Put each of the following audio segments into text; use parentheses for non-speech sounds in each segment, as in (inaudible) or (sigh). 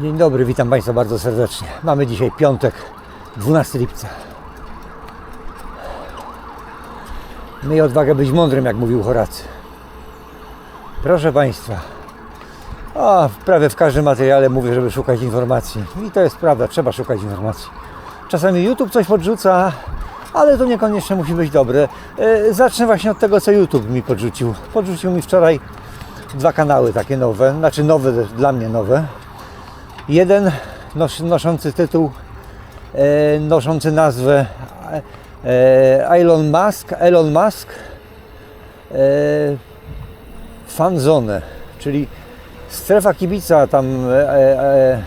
Dzień dobry, witam Państwa bardzo serdecznie. Mamy dzisiaj piątek, 12 lipca. Miej odwagę być mądrym, jak mówił Horacy. Proszę Państwa, a prawie w każdym materiale mówię, żeby szukać informacji. I to jest prawda, trzeba szukać informacji. Czasami YouTube coś podrzuca, ale to niekoniecznie musi być dobre. E, Zacznę właśnie od tego, co YouTube mi podrzucił. Podrzucił mi wczoraj dwa kanały takie nowe, znaczy nowe, dla mnie nowe. Jeden nos, noszący tytuł, e, noszący nazwę e, Elon Musk, Elon Musk e, Fanzone, czyli strefa kibica tam e, e,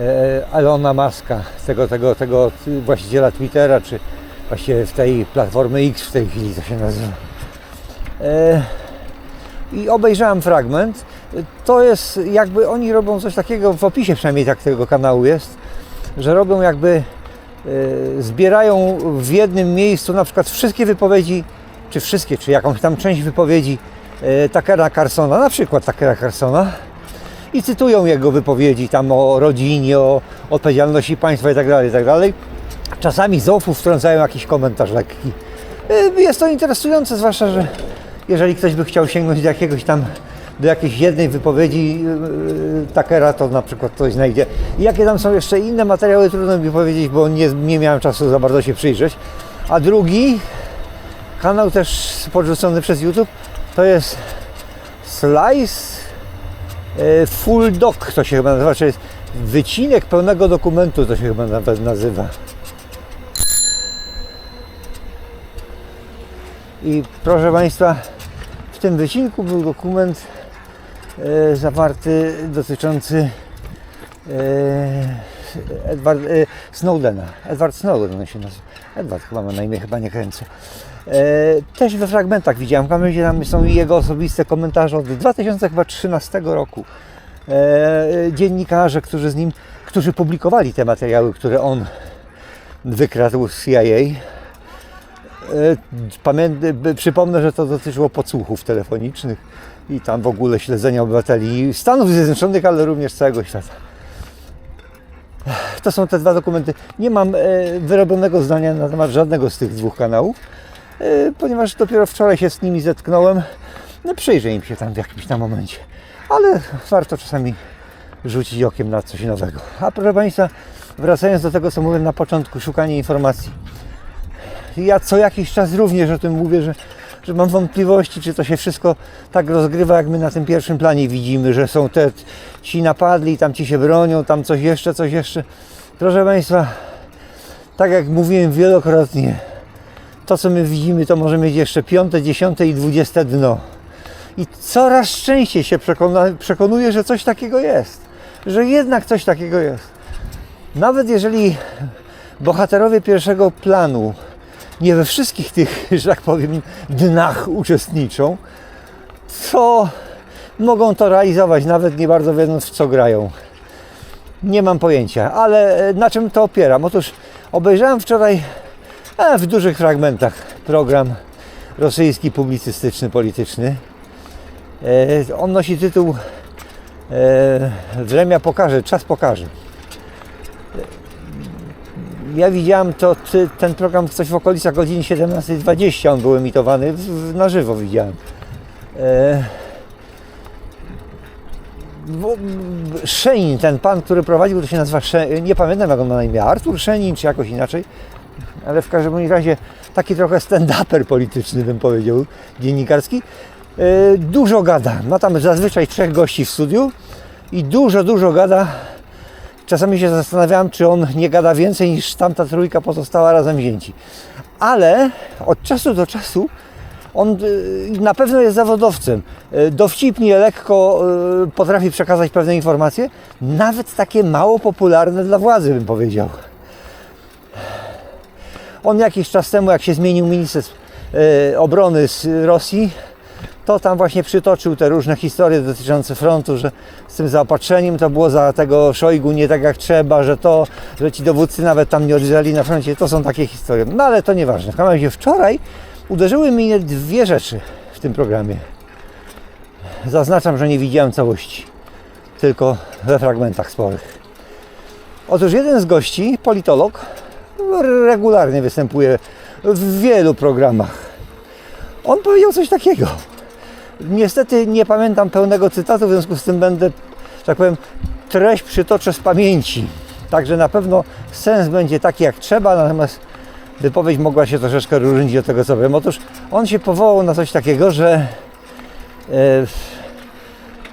e, Elona Muska, tego, tego, tego właściciela Twittera, czy właściwie w tej platformy X w tej chwili to się nazywa. E, i obejrzałem fragment. To jest jakby oni robią coś takiego, w opisie przynajmniej tak tego kanału jest, że robią jakby e, zbierają w jednym miejscu na przykład wszystkie wypowiedzi, czy wszystkie, czy jakąś tam część wypowiedzi e, Takera Carsona, na przykład Takera Carsona i cytują jego wypowiedzi tam o rodzinie, o odpowiedzialności państwa itd. itd. Czasami z ofu wtrącają jakiś komentarz lekki. E, Jest to interesujące, zwłaszcza, że jeżeli ktoś by chciał sięgnąć do jakiegoś tam, do jakiejś jednej wypowiedzi yy, Takera, to na przykład ktoś znajdzie. I jakie tam są jeszcze inne materiały, trudno mi powiedzieć, bo nie, nie miałem czasu za bardzo się przyjrzeć. A drugi kanał też podrzucony przez YouTube, to jest Slice yy, Full Doc, to się chyba nazywa, czyli wycinek pełnego dokumentu, to się chyba nawet nazywa. I proszę Państwa, w tym wycinku był dokument zawarty dotyczący e, Edward, e, Snowdena. Edward Snowden się nazywa. Edward chyba ma na imię, chyba nie kręcę. E, też we fragmentach widziałem, kamienie tam są jego osobiste komentarze od 2013 roku. E, dziennikarze, którzy z nim, którzy publikowali te materiały, które on wykradł z CIA. E, Pamię- przypomnę, że to dotyczyło podsłuchów telefonicznych i tam w ogóle śledzenia obywateli Stanów Zjednoczonych, ale również całego świata. To są te dwa dokumenty. Nie mam e, wyrobionego zdania na temat żadnego z tych dwóch kanałów, e, ponieważ dopiero wczoraj się z nimi zetknąłem. No, przyjrzę im się tam w jakimś tam momencie, ale warto czasami rzucić okiem na coś nowego. A proszę Państwa, wracając do tego, co mówiłem na początku, szukanie informacji ja co jakiś czas również o tym mówię, że, że mam wątpliwości, czy to się wszystko tak rozgrywa, jak my na tym pierwszym planie widzimy, że są te ci napadli, tam ci się bronią, tam coś jeszcze, coś jeszcze. Proszę Państwa, tak jak mówiłem wielokrotnie, to co my widzimy, to może mieć jeszcze piąte, dziesiąte i dwudzieste dno. I coraz częściej się przekona, przekonuję, że coś takiego jest. Że jednak coś takiego jest. Nawet jeżeli bohaterowie pierwszego planu nie we wszystkich tych, (laughs) że tak powiem, dnach uczestniczą, to mogą to realizować, nawet nie bardzo wiedząc w co grają. Nie mam pojęcia, ale e, na czym to opieram? Otóż obejrzałem wczoraj e, w dużych fragmentach program rosyjski, publicystyczny, polityczny. E, on nosi tytuł Wremia pokaże, czas pokaże ja widziałem to, ten program coś w okolicach godziny 17.20 on był emitowany, na żywo widziałem. E, Szenin, ten pan, który prowadził, to się nazywa, Sze, nie pamiętam jak on ma na imię, Artur Szenin czy jakoś inaczej, ale w każdym razie taki trochę stand-uper polityczny bym powiedział, dziennikarski. E, Dużo gada, ma tam zazwyczaj trzech gości w studiu i dużo, dużo gada Czasami się zastanawiałem, czy on nie gada więcej niż tamta trójka pozostała razem wzięci. Ale od czasu do czasu on y, na pewno jest zawodowcem. Y, Dowcipnie, lekko y, potrafi przekazać pewne informacje, nawet takie mało popularne dla władzy, bym powiedział. On jakiś czas temu, jak się zmienił minister obrony z Rosji, to tam właśnie przytoczył te różne historie dotyczące frontu, że z tym zaopatrzeniem to było za tego Szojgu nie tak jak trzeba, że to, że ci dowódcy nawet tam nie odjeżdżali na froncie, to są takie historie. No ale to nieważne. W każdym razie wczoraj uderzyły mnie dwie rzeczy w tym programie. Zaznaczam, że nie widziałem całości. tylko we fragmentach sporych. Otóż jeden z gości, politolog, regularnie występuje w wielu programach. On powiedział coś takiego. Niestety nie pamiętam pełnego cytatu, w związku z tym będę, tak powiem, treść przytoczę z pamięci. Także na pewno sens będzie taki jak trzeba, natomiast wypowiedź mogła się troszeczkę różnić od tego, co wiem. Otóż on się powołał na coś takiego, że e,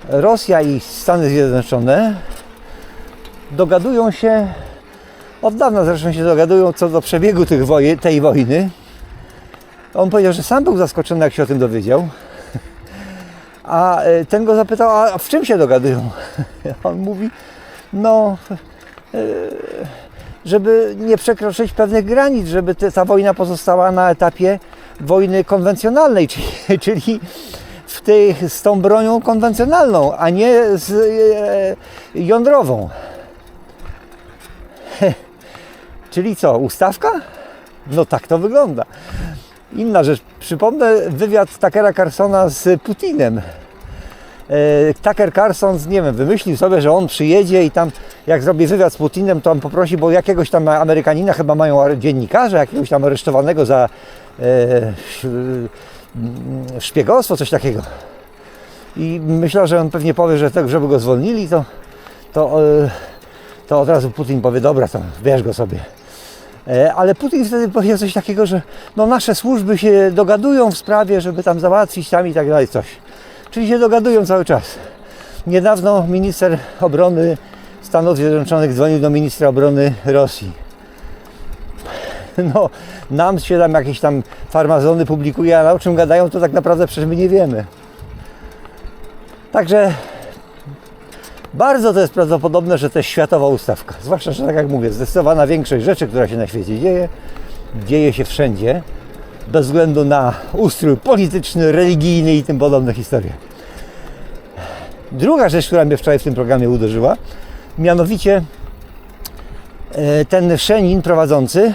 Rosja i Stany Zjednoczone dogadują się, od dawna zresztą się dogadują co do przebiegu tej wojny. On powiedział, że sam był zaskoczony, jak się o tym dowiedział. A e, ten go zapytał, a w czym się dogadują? (laughs) On mówi, no, e, żeby nie przekroczyć pewnych granic, żeby ta wojna pozostała na etapie wojny konwencjonalnej, (laughs) czyli, czyli w tej, z tą bronią konwencjonalną, a nie z e, jądrową. (laughs) Czyli co, ustawka? No tak to wygląda. Inna rzecz, przypomnę wywiad Takera Carsona z Putinem. E, Tucker Carlson, nie wiem, wymyślił sobie, że on przyjedzie i tam jak zrobi wywiad z Putinem, to on poprosi, bo jakiegoś tam Amerykanina chyba mają dziennikarza, jakiegoś tam aresztowanego za e, szpiegostwo, coś takiego. I myślał, że on pewnie powie, że tak, żeby go zwolnili, to, to, e, to od razu Putin powie, dobra, to bierz go sobie. E, Ale Putin wtedy powiedział coś takiego, że no nasze służby się dogadują w sprawie, żeby tam załatwić tam i tak dalej coś. Czyli się dogadują cały czas. Niedawno minister obrony Stanów Zjednoczonych dzwonił do ministra obrony Rosji. No, nam się tam jakieś tam farmazony publikuje, a o czym gadają, to tak naprawdę przecież my nie wiemy. Także bardzo to jest prawdopodobne, że to jest światowa ustawka. Zwłaszcza, że tak jak mówię, zdecydowana większość rzeczy, która się na świecie dzieje, dzieje się wszędzie, bez względu na ustrój polityczny, religijny i tym podobne historie. Druga rzecz, która mnie wczoraj w tym programie uderzyła, mianowicie e, ten Szenin prowadzący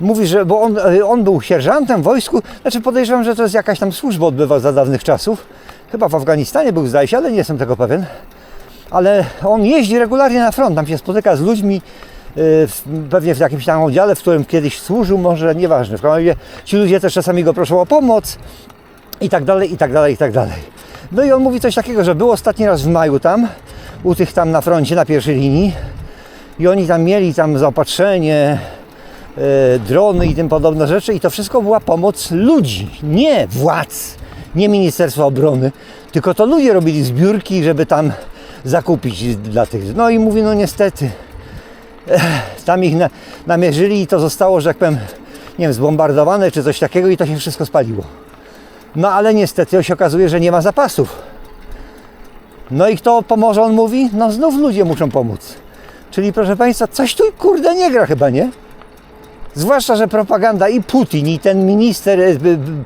mówi, że bo on, e, on był sierżantem w wojsku, znaczy podejrzewam, że to jest jakaś tam służba odbywał za dawnych czasów. Chyba w Afganistanie był, zdaje się, ale nie jestem tego pewien. Ale on jeździ regularnie na front, tam się spotyka z ludźmi, w, pewnie w jakimś tam oddziale, w którym kiedyś służył, może nieważne. W każdym razie ci ludzie też czasami go proszą o pomoc i tak dalej, i tak dalej, i tak dalej. No i on mówi coś takiego, że był ostatni raz w maju tam, u tych tam na froncie, na pierwszej linii i oni tam mieli tam zaopatrzenie, e, drony i tym podobne rzeczy i to wszystko była pomoc ludzi, nie władz, nie Ministerstwa Obrony, tylko to ludzie robili zbiórki, żeby tam zakupić dla tych. No i mówi, no niestety, tam ich na, namierzyli i to zostało, że tak powiem, nie wiem, zbombardowane czy coś takiego i to się wszystko spaliło. No ale niestety się okazuje, że nie ma zapasów. No i kto pomoże, on mówi? No znów ludzie muszą pomóc. Czyli proszę Państwa, coś tu kurde nie gra chyba, nie? Zwłaszcza, że propaganda i Putin, i ten minister, e,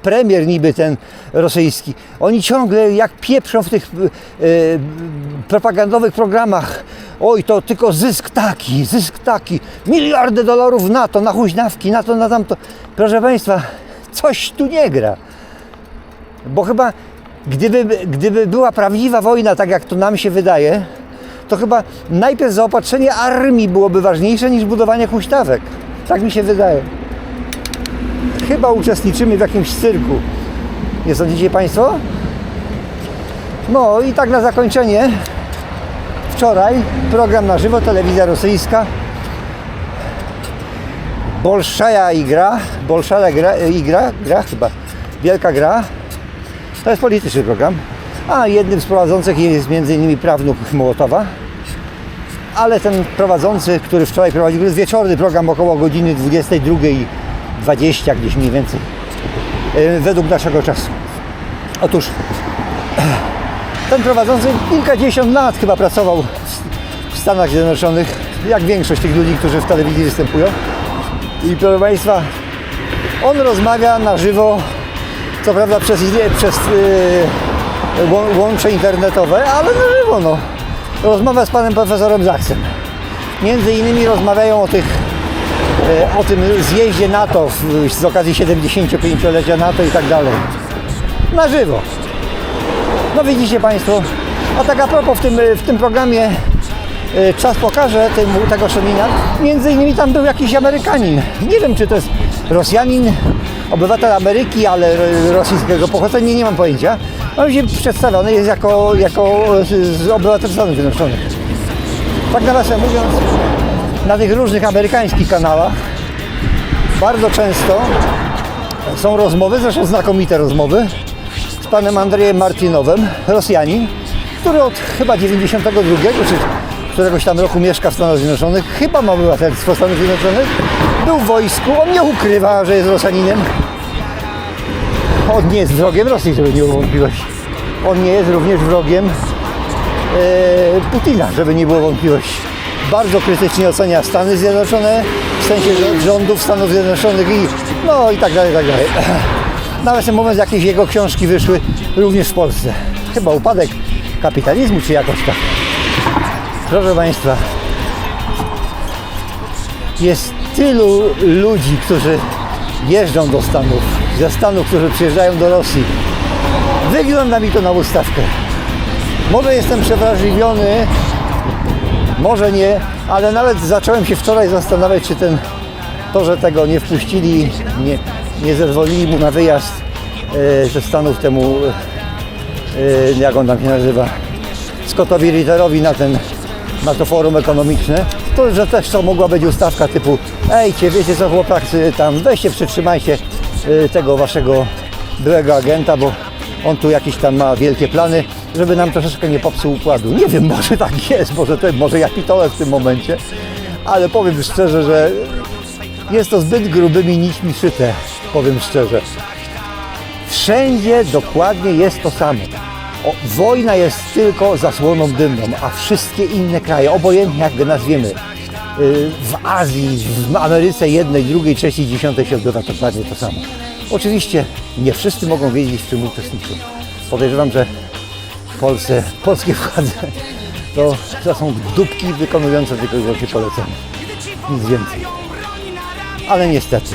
premier niby ten rosyjski, oni ciągle jak pieprzą w tych e, propagandowych programach. Oj, to tylko zysk taki, zysk taki, miliardy dolarów na to, na huźnawki, na to, na tamto. Proszę Państwa, coś tu nie gra. Bo chyba gdyby, gdyby była prawdziwa wojna, tak jak to nam się wydaje, to chyba najpierw zaopatrzenie armii byłoby ważniejsze niż budowanie huśtawek. Tak mi się wydaje. Chyba uczestniczymy w jakimś cyrku. Nie sądzicie Państwo? No i tak na zakończenie. Wczoraj program na żywo, telewizja rosyjska. Bolszaja igra. Bolszaja gra, igra, gra chyba. Wielka gra. To jest polityczny program. A jednym z prowadzących jest m.in. prawnuk Mołotowa. Ale ten prowadzący, który wczoraj prowadził, jest wieczorny program około godziny 22.20 gdzieś mniej więcej. e, Według naszego czasu. Otóż (clears throat) ten prowadzący kilkadziesiąt lat chyba pracował w- Stanach Zjednoczonych, jak większość tych ludzi, którzy w telewizji występują. I proszę Państwa, on rozmawia na żywo, co prawda przez, przez yy, łą- łącze internetowe, ale na żywo no. Rozmawia z panem profesorem Zachsem. Między innymi rozmawiają o tych e, o tym zjeździe NATO z okazji 75-lecia NATO i tak dalej. Na żywo. No widzicie Państwo, A tak a propos, w tym, w tym programie e, Czas pokaże tym, tego Szonina, między innymi tam był jakiś Amerykanin. Nie wiem, czy to jest Rosjanin, obywatel Ameryki, ale e, rosyjskiego pochodzenia, nie mam pojęcia. On się przedstawiony jest jako, jako z- obywatel Stanów Zjednoczonych. Tak nawiasem mówiąc, na tych różnych amerykańskich kanałach bardzo często są rozmowy, zresztą znakomite rozmowy, z panem Andrzejem Martinowem, Rosjanin, który od chyba 92 czy któregoś tam roku mieszka w Stanach Zjednoczonych, chyba ma obywatelstwo Stanów Zjednoczonych, był w wojsku, on nie ukrywa, że jest Rosjaninem. On nie jest wrogiem Rosji, żeby nie było wątpliwości. On nie jest również wrogiem e, Putina, żeby nie było wątpliwości. Bardzo krytycznie ocenia Stany Zjednoczone, w sensie rządów Stanów Zjednoczonych i no i tak dalej, i tak dalej. Nawiasem mówiąc, jakieś jego książki wyszły również w Polsce. Chyba upadek kapitalizmu, czy jakoś tak. Proszę Państwa, jest tylu ludzi, którzy jeżdżą do Stanów, ze Stanów, którzy przyjeżdżają do Rosji. Wygląda mi to na ustawkę. Może jestem przewrażliwiony, może nie, ale nawet zacząłem się wczoraj zastanawiać, czy ten, to, że tego nie wpuścili, nie, nie zezwolili mu na wyjazd e, ze Stanów temu, e, jak on tam się nazywa, Scottowi Ritterowi na, ten, na to forum ekonomiczne, to że też to mogła być ustawka typu ejcie, wiecie co chłopacy, tam weźcie, przytrzymajcie e, tego waszego byłego agenta, bo on tu jakieś tam ma wielkie plany, żeby nam troszeczkę nie popsuł układu. Nie wiem, (laughs) może tak jest, może, to, może ja pitolę w tym momencie, ale powiem szczerze, że jest to zbyt grubymi nićmi szyte, powiem szczerze. Wszędzie dokładnie jest to samo. O, wojna jest tylko zasłoną dymną, a wszystkie inne kraje, obojętnie jak go nazwiemy, yy, w Azji, w Ameryce jednej, drugiej, trzeciej, dziesiątej się odbywa dokładnie to samo. Oczywiście nie wszyscy mogą wiedzieć, w czym uczestniczą. Podejrzewam, że w Polsce, polskie władze to, to są dupki wykonujące tylko i wyłącznie polecenia. Nic więcej. Ale niestety.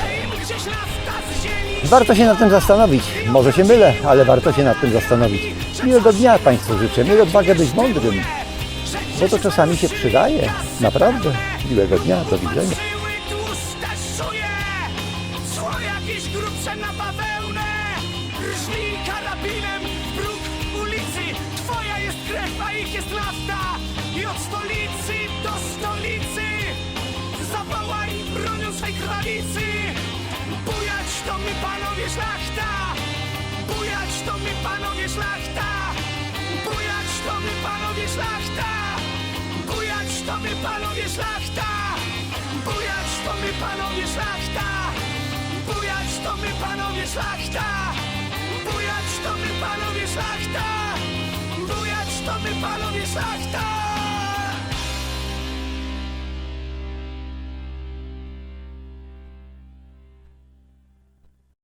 Warto się nad tym zastanowić. Może się mylę, ale warto się nad tym zastanowić. Miłego dnia Państwu życzę. Miej odwagę być mądrym. Bo to czasami się przydaje. Naprawdę. Miłego dnia. Do widzenia. Panowie szlachta! Bujać to my panowie szlachta! Bujać to my panowie szlachta! Bujać to my panowie szlachta! Bujać to my panowie szlachta!